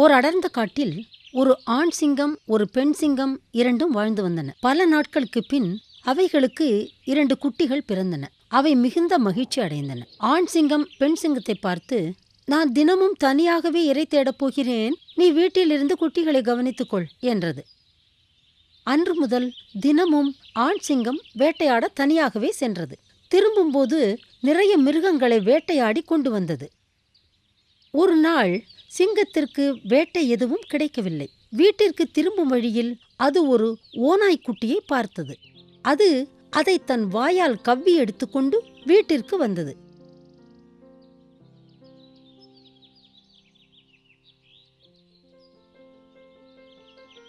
ஓர் அடர்ந்த காட்டில் ஒரு ஆண் சிங்கம் ஒரு பெண் சிங்கம் இரண்டும் வாழ்ந்து வந்தன. பல நாட்களுக்கு பின் அவைகளுக்கு இரண்டு குட்டிகள் பிறந்தன. அவை மிகுந்த மகிழ்ச்சி அடைந்தன. ஆண் சிங்கம் பெண் சிங்கத்தை பார்த்து நான் தினமும் தனியாகவே இறை தேடப் போகிறேன். நீ வீட்டிலிருந்து குட்டிகளை கவனித்துக் கொள் என்றது. அன்று முதல் தினமும் ஆண் சிங்கம் வேட்டையாட தனியாகவே சென்றது. திரும்பும்போது நிறைய மிருகங்களை வேட்டையாடி கொண்டு வந்தது. ஒரு நாள் சிங்கத்திற்கு வேட்டை எதுவும் கிடைக்கவில்லை. வீட்டிற்கு திரும்பும் வழியில் அது ஒரு ஓநாய்க்குட்டியை பார்த்தது. அது அதை தன் வாயால் கவ்வி எடுத்துக்கொண்டு வீட்டிற்கு வந்தது.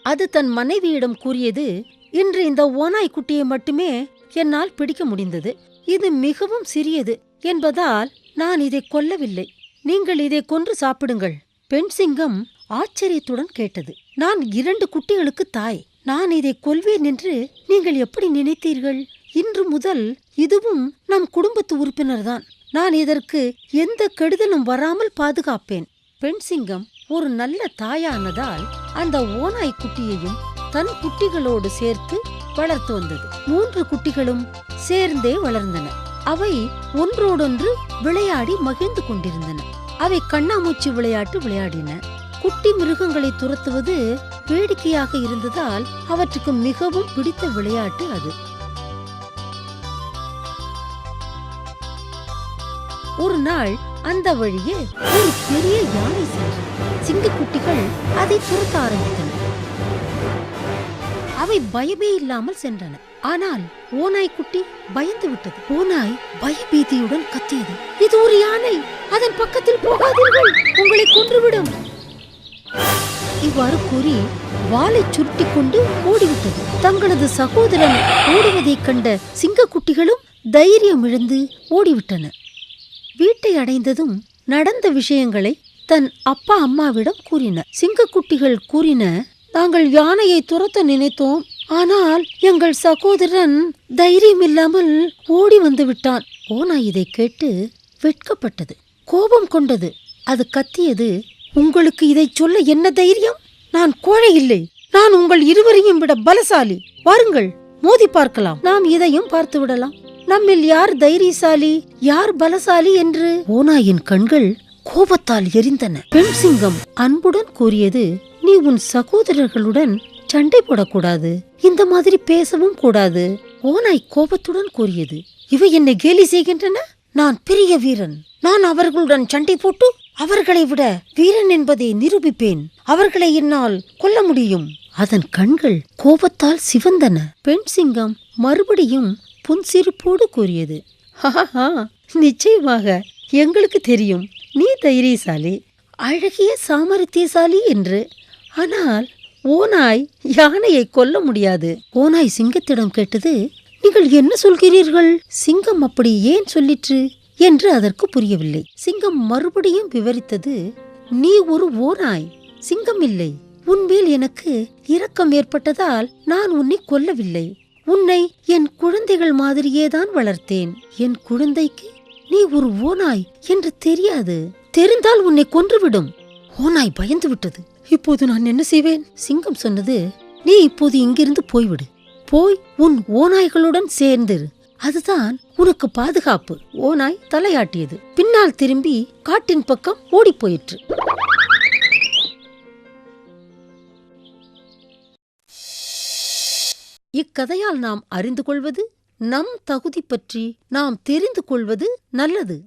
அது தன் மனைவியிடம் கூறியது இன்று இந்த ஓநாய் குட்டியை மட்டுமே என்னால் பிடிக்க முடிந்தது. இது மிகவும் சிறியது என்பதால் நான் இதை கொல்லவில்லை. நீங்கள் இதை கொன்று சாப்பிடுங்கள். பெண் சிங்கம் ஆச்சரியத்துடன் கேட்டது. நான் இரண்டு குட்டிகளுக்கு தாய். நான் இதை கொல்வேன் என்று நீங்கள் எப்படி நினைத்தீர்கள்? இன்று முதல் இதுவும் நம் குடும்பத்து உறுப்பினர்தான். நான் இதற்கு எந்த கெடுதலும் வராமல் பாதுகாப்பேன். பெண் சிங்கம் ஒரு நல்ல தாயானதால் அந்த ஓனாய் குட்டியையும் தன் குட்டிகளோடு சேர்த்து வளர்த்து வந்தது. மூன்று குட்டிகளும் சேர்ந்தே வளர்ந்தன. அவை ஒன்றோடொன்று விளையாடி மகிழ்ந்து கொண்டிருந்தன. அவை கண்ணாமூச்சி விளையாட்டு விளையாடின. குட்டி மிருகங்களை துரத்துவது வேடிக்கையாக இருந்ததால் அவற்றுக்கு மிகவும் பிடித்த விளையாட்டு அது. ஒரு நாள் அந்த வழியே ஒரு பெரிய யானை சென்றது சிங்கக்குட்டிகள் அதை துரத்த ஆரம்பித்தன. அவை பயமே இல்லாமல் சென்றன. ஆனால் ஓநாய் குட்டி பயந்து விட்டது. ஓநாய் பயபீதியுடன் கத்தியது. இது ஒரு யானை. அதன் பக்கத்தில் போகாதீர்கள். உங்களை கொன்றுவிடும். இவ்வாறு கூறி வாளை சுருட்டி கொண்டு ஓடிவிட்டது. தங்களது சகோதரன் ஓடுவதைக் கண்ட சிங்கக்குட்டிகளும் தைரியம் இழந்து ஓடிவிட்டன. வீட்டை அடைந்ததும் நடந்த விஷயங்களை தன் அப்பா அம்மாவிடம் கூறின. சிங்கக்குட்டிகள் கூறின நாங்கள் யானையை துரத்த நினைத்தோம். ஆனால் எங்கள் சகோதரன் தைரியம் இல்லாமல் ஓடி வந்து விட்டான். ஓனா இதை கேட்டு வெட்கப்பட்டது. கோபம் கொண்டது. அது கத்தியது. உங்களுக்கு இதை சொல்ல என்ன தைரியம்? நான் கோழை இல்லை. நான் உங்கள் இருவரையும் விட பலசாலி. வாருங்கள் மோதி பார்க்கலாம். நாம் இதையும் பார்த்து விடலாம். நம்மில் யார் தைரியசாலி யார் பலசாலி என்று? ஓனாயின் கண்கள் கோபத்தால் எரிந்தன. பெண் சிங்கம் அன்புடன் கூறியது நீ உன் சகோதரர்களுடன் சண்டை போடக்கூடாது. இந்த மாதிரி பேசவும் கூடாது. ஓனாய் கோபத்துடன் கூறியது. இவை என்னை கேலி செய்கின்றன? நான் பெரிய வீரன். நான் அவர்களுடன் சண்டை போட்டு அவர்களை விட வீரன் என்பதை நிரூபிப்பேன். அவர்களை என்னால் கொல்ல முடியும். அதன் கண்கள் கோபத்தால் சிவந்தன. பெண் சிங்கம் மறுபடியும் புன்சிரிப்போடு கூறியது. நிச்சயமாக. எங்களுக்கு தெரியும். நீ தைரியசாலி அழகிய சாமர்த்தியசாலி என்று ஆனால் ஓநாய் யானையை கொல்ல முடியாது. ஓநாய் சிங்கத்திடம் கேட்டது நீங்கள் என்ன சொல்கிறீர்கள்? சிங்கம் அப்படி ஏன் சொல்லிற்று? என்று அதற்கு புரியவில்லை. சிங்கம் மறுபடியும் விவரித்தது நீ ஒரு ஓநாய் சிங்கம் இல்லை. உன்மேல் எனக்கு இரக்கம் ஏற்பட்டதால் நான் உன்னை கொல்லவில்லை. உன்னை என் குழந்தைகள் மாதிரியேதான் வளர்த்தேன். என் குழந்தைக்கு நீ ஒரு ஓநாய் என்று தெரியாது. தெரிந்தால் உன்னை கொன்றுவிடும். ஓநாய் பயந்து விட்டது இப்போது நான் என்ன செய்வேன்? சிங்கம் சொன்னது நீ இப்போது இங்கிருந்து போய்விடு. போய் உன் ஓநாய்களுடன் சேர்ந்திரு. அதுதான் உனக்கு பாதுகாப்பு. ஓநாய் தலையாட்டியது. பின்னால் திரும்பி காட்டின் பக்கம் ஓடிப் போயிற்று. இக்கதையால் நாம் அறிந்து கொள்வது நம் தகுதி பற்றி நாம் தெரிந்து கொள்வது நல்லது.